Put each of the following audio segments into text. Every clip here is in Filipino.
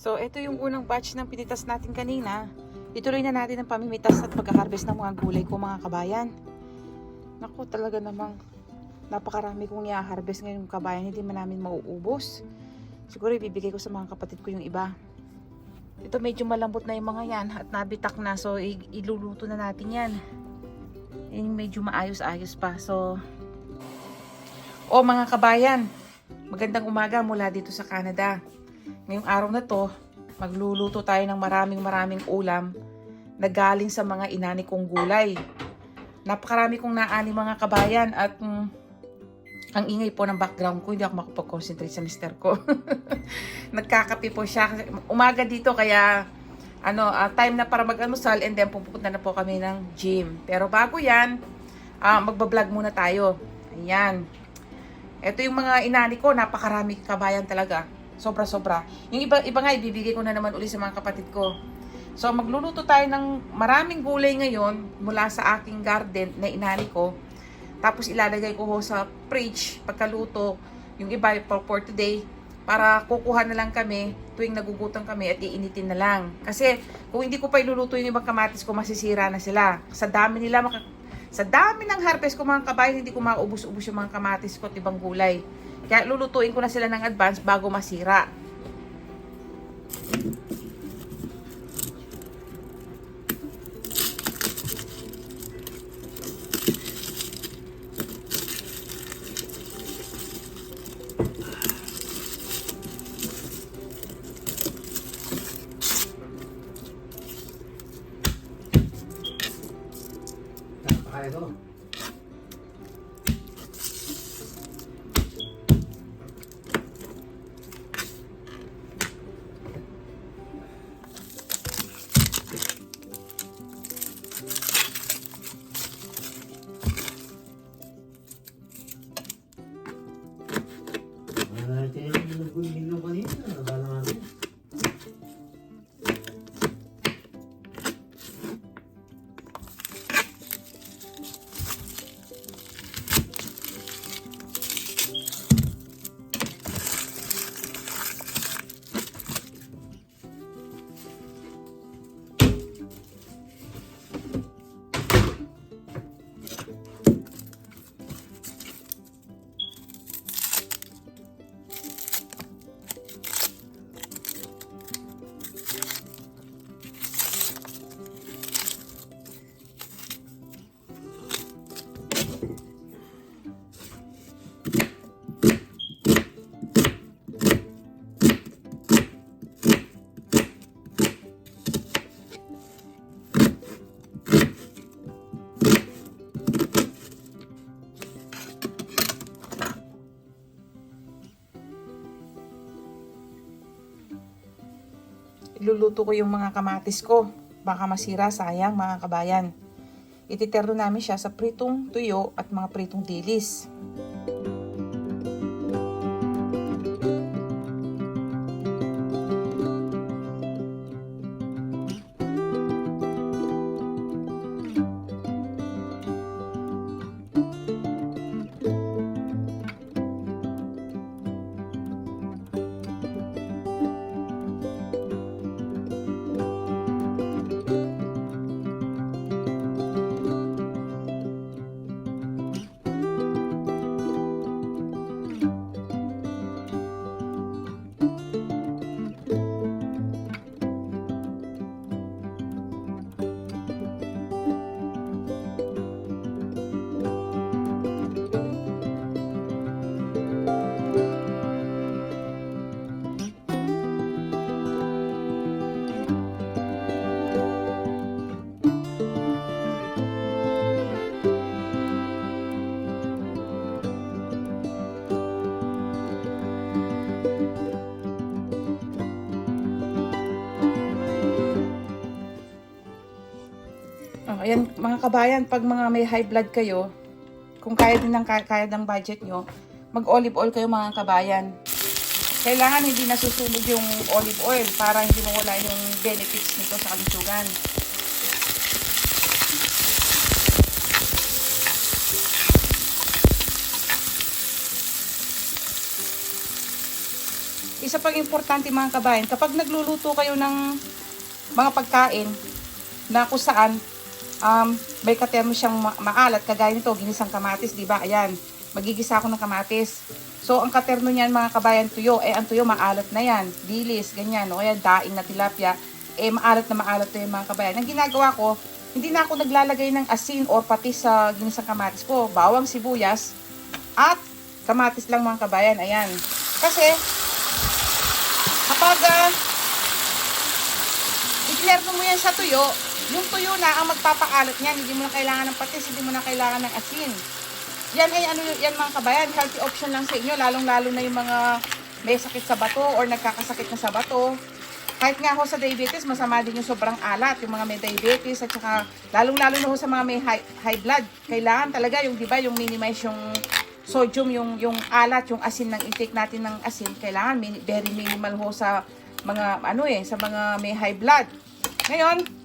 So, ito yung unang batch ng pinitas natin kanina. Ituloy na natin ang pamimitas at pagka-harvest ng mga gulay ko mga kabayan. Naku, talaga namang napakarami kong i-harvest ngayong kabayan. Hindi man namin mauubos. Siguro ibibigay ko sa mga kapatid ko yung iba. Ito medyo malambot na yung mga yan at nabitak na. So, iluluto na natin yan. Yung medyo maayos-ayos pa. So, o mga kabayan, magandang umaga mula dito sa Canada. Ngayong araw na to, magluluto tayo ng maraming maraming ulam na galing sa mga inani kong gulay. Napakarami kong naani mga kabayan at mm, ang ingay po ng background ko, hindi ako makapag-concentrate sa mister ko. Nagkakape po siya. Umaga dito kaya ano, ah, time na para mag-almusal and then pupunta na po kami ng gym. Pero bago yan, ah, magbablog muna tayo. Ayan. Ito yung mga inani ko, napakarami kabayan talaga. Sobra-sobra. Yung iba, iba nga, ibibigay ko na naman uli sa mga kapatid ko. So, magluluto tayo ng maraming gulay ngayon mula sa aking garden na inani ko. Tapos ilalagay ko ho sa fridge pagkaluto. Yung iba for, for today para kukuha na lang kami tuwing nagugutom kami at iinitin na lang. Kasi kung hindi ko pa iluluto yung ibang kamatis ko, masisira na sila. Sa dami nila, sa dami ng harvest ko mga kabayan, hindi ko maubos-ubos yung mga kamatis ko at ibang gulay. Kaya lulutuin ko na sila ng advance bago masira. Iluluto ko yung mga kamatis ko. Baka masira, sayang mga kabayan. Ititerno namin siya sa pritong tuyo at mga pritong dilis. Ayan, mga kabayan, pag mga may high blood kayo, kung kaya din ng kaya, ng budget nyo, mag-olive oil kayo mga kabayan. Kailangan hindi nasusunog yung olive oil para hindi mawala yung benefits nito sa kalusugan. isa pang importante mga kabayan, kapag nagluluto kayo ng mga pagkain na kung um, may katermo siyang ma- maalat, kagaya nito, ginisang kamatis, di ba? Ayan, magigisa ako ng kamatis. So, ang katerno niyan mga kabayan, tuyo. Eh, ang tuyo, maalat na yan. Dilis, ganyan. O kaya daing na tilapia. Eh, maalat na maalat to yung mga kabayan. Ang ginagawa ko, hindi na ako naglalagay ng asin or patis sa ginisang kamatis ko. Bawang sibuyas at kamatis lang mga kabayan. Ayan. Kasi, kapag uh, iklerno mo yan sa tuyo, yung tuyo na ang magpapaalat niyan. Hindi mo na kailangan ng patis, hindi mo na kailangan ng asin. Yan ay ano yan mga kabayan, healthy option lang sa inyo, lalong-lalo na yung mga may sakit sa bato or nagkakasakit na sa bato. Kahit nga ho sa diabetes, masama din yung sobrang alat, yung mga may diabetes at saka lalong-lalo na ho sa mga may high, high blood. Kailangan talaga yung 'di ba, yung minimize yung sodium, yung yung alat, yung asin ng intake natin ng asin, kailangan very minimal ho sa mga ano eh, sa mga may high blood. Ngayon,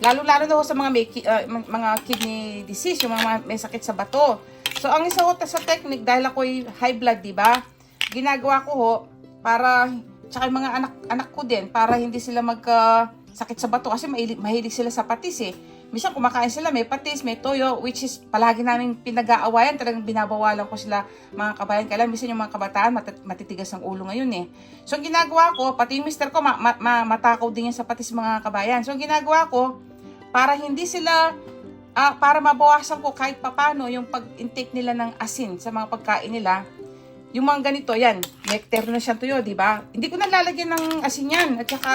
Lalo-lalo na ho sa mga may uh, mga kidney disease, yung mga may sakit sa bato. So, ang isa ho sa technique, dahil ako'y high blood, di ba? Ginagawa ko ho, para, tsaka yung mga anak, anak ko din, para hindi sila magka sakit sa bato. Kasi mahilig, mahilig sila sa patis eh. Minsan kumakain sila, may patis, may toyo, which is palagi namin pinag-aawayan. Talagang binabawalan ko sila mga kabayan. Kailan minsan yung mga kabataan, matat- matitigas ang ulo ngayon eh. So, ang ginagawa ko, pati yung mister ko, ma- ma- ma- matakaw din yan sa patis mga kabayan. So, ang ginagawa ko, para hindi sila, ah, para mabawasan ko kahit papano yung pag-intake nila ng asin sa mga pagkain nila, yung mga ganito, yan, nectar na siya tuyo, di ba? Hindi ko nalalagyan ng asin yan, at saka,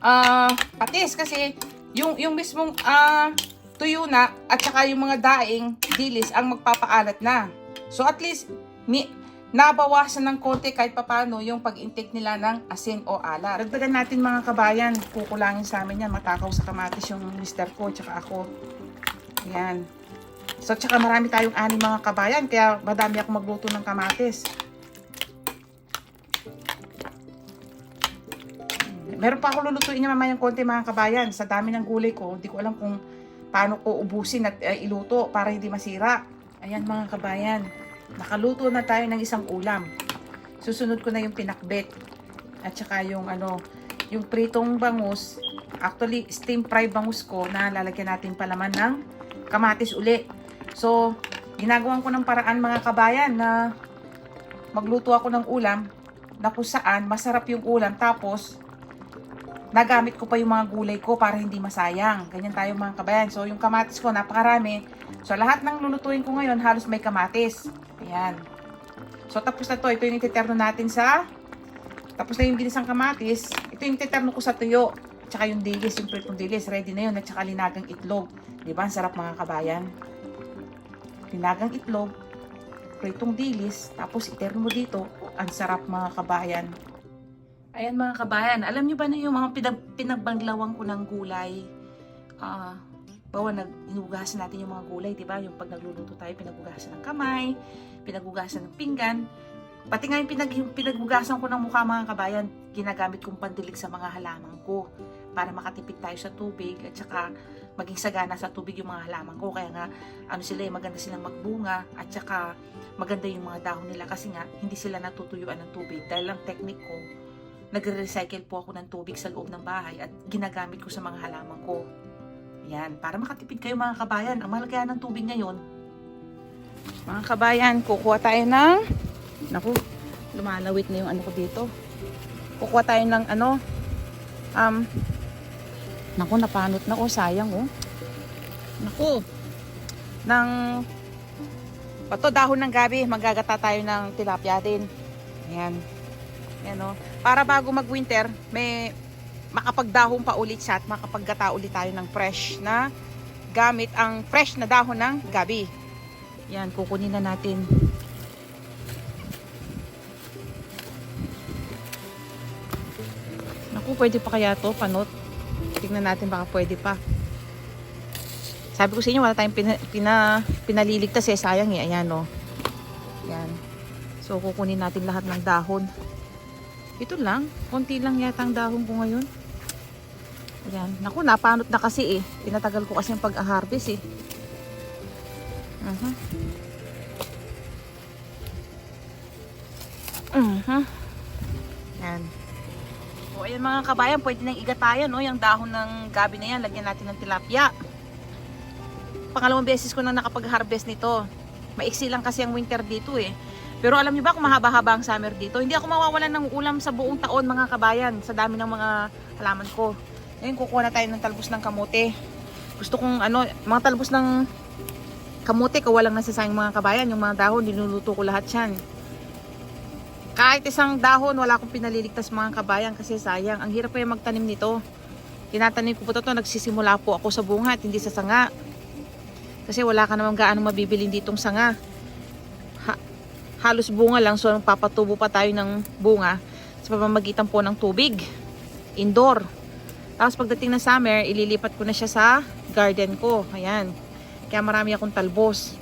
ah, patis, kasi, yung, yung mismong, ah, tuyo na, at saka yung mga daing, dilis, ang magpapaalat na. So, at least, ni, nabawasan ng konti kahit papano yung pag-intake nila ng asin o ala. Dagdagan natin mga kabayan, kukulangin sa amin yan, matakaw sa kamatis yung mister ko, tsaka ako. Yan. So, tsaka marami tayong ani mga kabayan, kaya madami ako magluto ng kamatis. Meron pa ako lulutuin niya mamayang konti mga kabayan. Sa dami ng gulay ko, hindi ko alam kung paano ko ubusin at eh, iluto para hindi masira. Ayan mga kabayan. Nakaluto na tayo ng isang ulam. Susunod ko na yung pinakbet. At saka yung ano, yung pritong bangus. Actually, steam fry bangus ko na lalagyan natin palaman ng kamatis uli. So, ginagawan ko ng paraan mga kabayan na magluto ako ng ulam na kung saan masarap yung ulam tapos nagamit ko pa yung mga gulay ko para hindi masayang. Ganyan tayo mga kabayan. So, yung kamatis ko, napakarami. So, lahat ng lulutuin ko ngayon, halos may kamatis. Ayan. So, tapos na to. Ito yung ititerno natin sa... Tapos na yung ginisang kamatis. Ito yung ititerno ko sa tuyo. Tsaka yung dilis, yung pritong dilis. Ready na yun. At saka linagang itlog. Di ba? Ang sarap mga kabayan. Linagang itlog. Pritong dilis. Tapos iterno mo dito. Ang sarap mga kabayan. Ayan mga kabayan, alam niyo ba na yung mga pinag pinagbanglawang ko ng gulay? Ah, bawa nag inugasan natin yung mga gulay, 'di ba? Yung pag nagluluto tayo, pinagugasan ng kamay, pinagugasan ng pinggan. Pati nga yung, pinag, pinagugasan ko ng mukha mga kabayan, ginagamit kong pandilig sa mga halaman ko para makatipid tayo sa tubig at saka maging sagana sa tubig yung mga halaman ko. Kaya nga, ano sila, eh, maganda silang magbunga at saka maganda yung mga dahon nila kasi nga hindi sila natutuyuan ng tubig. Dahil ang technique ko, nagre-recycle po ako ng tubig sa loob ng bahay at ginagamit ko sa mga halaman ko. Yan, para makatipid kayo mga kabayan. Ang mahal kaya ng tubig ngayon. Mga kabayan, kukuha tayo ng... Naku, lumalawit na yung ano ko dito. Kukuha tayo ng ano... Um, naku, napanot na ko. Sayang oh. Naku, ng... Pato, dahon ng gabi. Magagata tayo ng tilapia din. Ayan. Yan o. Para bago mag-winter, may makapagdahon pa ulit siya at makapaggata ulit tayo ng fresh na gamit ang fresh na dahon ng gabi. Yan, kukunin na natin. Naku, pwede pa kaya to, panot? Tingnan natin baka pwede pa. Sabi ko sa inyo, wala tayong pina, pina, pinaliligtas eh. Sayang eh. Ayan o. Yan. So, kukunin natin lahat ng dahon. Ito lang. Konti lang yata ang dahon ko ngayon. Ayan. Naku, napanot na kasi eh. Tinatagal ko kasi ang pag-harvest eh. Aha. Mm. Mhm. Yan. O ayan mga kabayan, pwede nang igatayan, no? Yung dahon ng gabi na yan, lagyan natin ng tilapia. Pangalawang beses ko nang nakapag-harvest nito. Maiksi lang kasi ang winter dito eh. Pero alam niyo ba kung mahaba-haba ang summer dito? Hindi ako mawawalan ng ulam sa buong taon mga kabayan. Sa dami ng mga halaman ko. Ngayon kukuha na tayo ng talbos ng kamote. Gusto kong ano, mga talbos ng kamote, kawalang nasasayang mga kabayan. Yung mga dahon, niluluto ko lahat yan. Kahit isang dahon, wala akong pinaliligtas mga kabayan kasi sayang. Ang hirap yung magtanim nito. Tinatanim ko po ito, nagsisimula po ako sa bunga at hindi sa sanga. Kasi wala ka naman gaano mabibili ditong sanga. Ha- halos bunga lang, so papatubo pa tayo ng bunga sa pamamagitan po ng tubig. Indoor. Tapos pagdating ng summer, ililipat ko na siya sa garden ko. Ayan. Kaya marami akong talbos.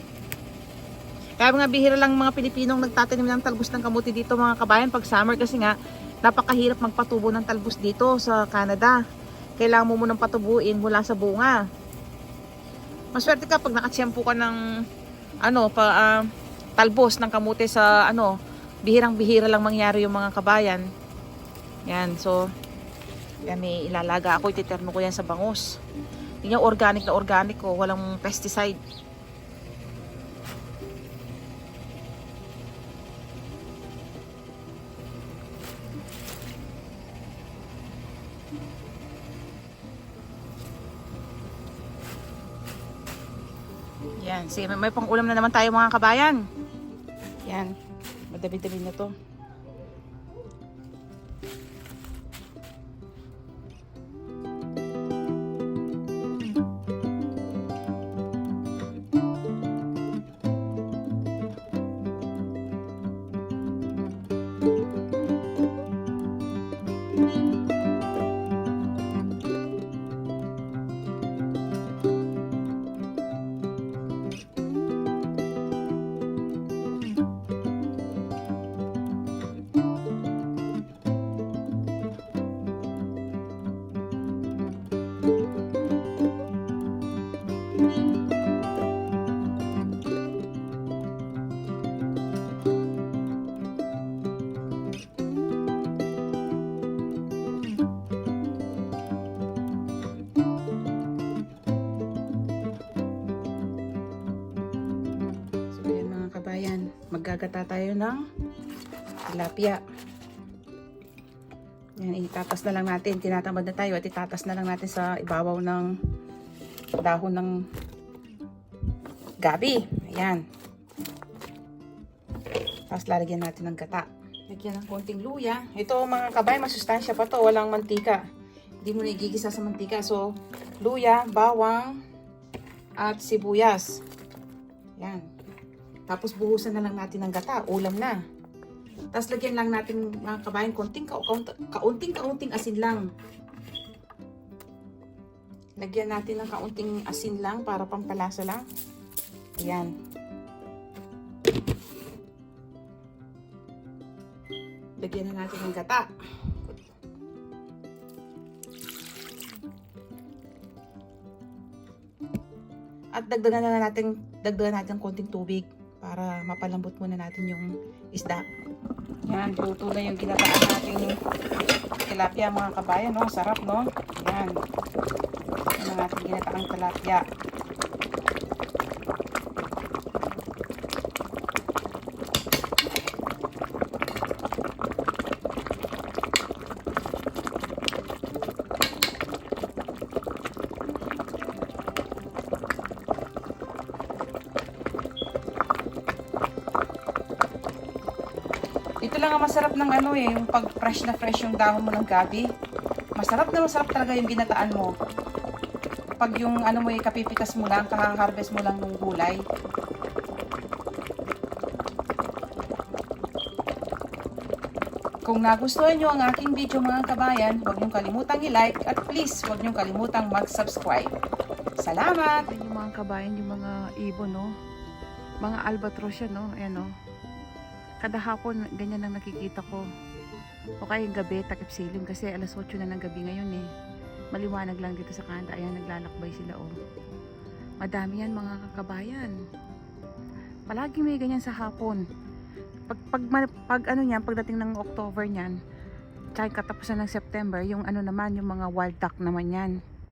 Kaya mga bihira lang mga Pilipinong nagtatanim ng talbos ng kamuti dito mga kabayan pag summer kasi nga napakahirap magpatubo ng talbos dito sa Canada. Kailangan mo munang patubuin mula sa bunga. Maswerte ka pag nakatsyempo ka ng ano pa ah, talbos ng kamuti sa ano bihirang-bihira lang mangyari yung mga kabayan. Yan, so yan may ilalaga ako, ititerno ko yan sa bangus. Yan organic na organic ko, walang pesticide. Yan, sige, may, may pang-ulam na naman tayo mga kabayan. Yan, madami-dami na to. Maggagata tayo ng tilapia. Yan, itatas na lang natin. Tinatamad na tayo at itatas na lang natin sa ibabaw ng dahon ng gabi. Ayan. Tapos lalagyan natin ng gata. Lagyan ng konting luya. Ito mga kabayan, masustansya pa to. Walang mantika. Hindi mo na igigisa sa mantika. So, luya, bawang, at sibuyas. Yan. Tapos buhusan na lang natin ng gata. Ulam na. Tapos lagyan lang natin mga kabayan konting ka kaunting kaunting asin lang. Lagyan natin ng kaunting asin lang para pampalasa lang. Ayan. Lagyan na natin ng gata. At dagdagan na natin, dagdagan natin konting tubig para mapalambot muna natin yung isda. Yan, luto na yung ginataan natin tilapia mga kabayan, no? Sarap, no? Yan. Yan ang ating ginataang tilapia. Ito lang ang masarap ng ano eh, yung pag fresh na fresh yung dahon mo ng gabi. Masarap na masarap talaga yung ginataan mo. Pag yung ano mo eh, kapipitas mo lang, kakaharvest mo lang ng gulay. Kung nagustuhan nyo ang aking video mga kabayan, huwag niyong kalimutang i-like at please huwag niyong kalimutang mag-subscribe. Salamat! Ayan yung mga kabayan, yung mga ibon, no? Mga albatros yan, no? Ayan, no? Kada hapon, ganyan ang nakikita ko. O kaya gabi, takip silim kasi alas 8 na ng gabi ngayon eh. Maliwanag lang dito sa kanta. Ayan, naglalakbay sila, oh. Madami yan mga kakabayan. Palagi may ganyan sa hapon. pag, pag, pag ano niyan, pagdating ng October niyan, tsaka katapusan ng September, yung ano naman, yung mga wild duck naman yan.